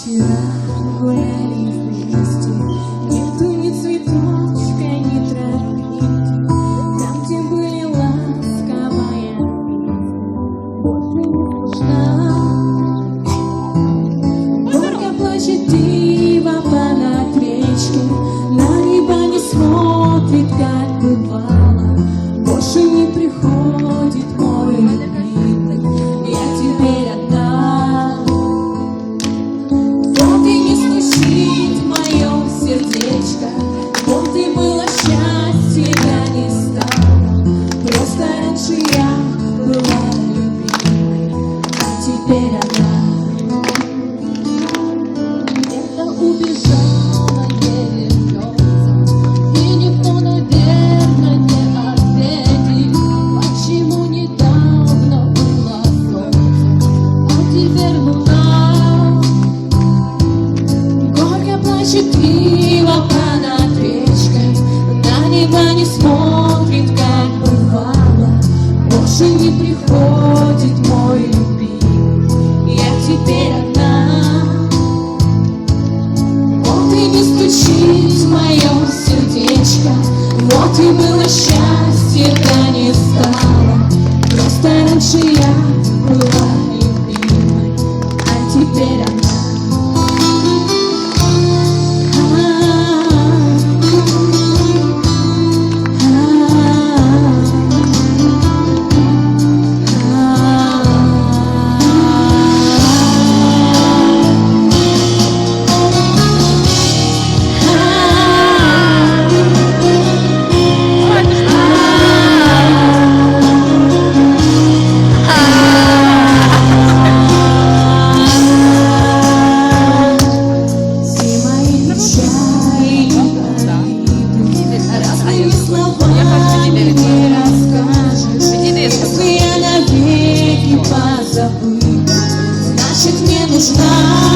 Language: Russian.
Вчера гуляли вместе, нету ни цветочка, ни травинки, там, где были ласковая больше не слышна. Горько плачет а одна. Это убежала, и никто, наверное, не ответит, почему недавно было солнце, а теперь луна. Горько плачет речкой, на небо не смотрит, как бывало. Больше не приходит мой любимый, стучит мое сердечко, вот и было счастье, да не стало. Просто раньше я была любимой, а теперь она. 9. Пятидесятый. Чтобы я навеки позабыл, значит мне нужна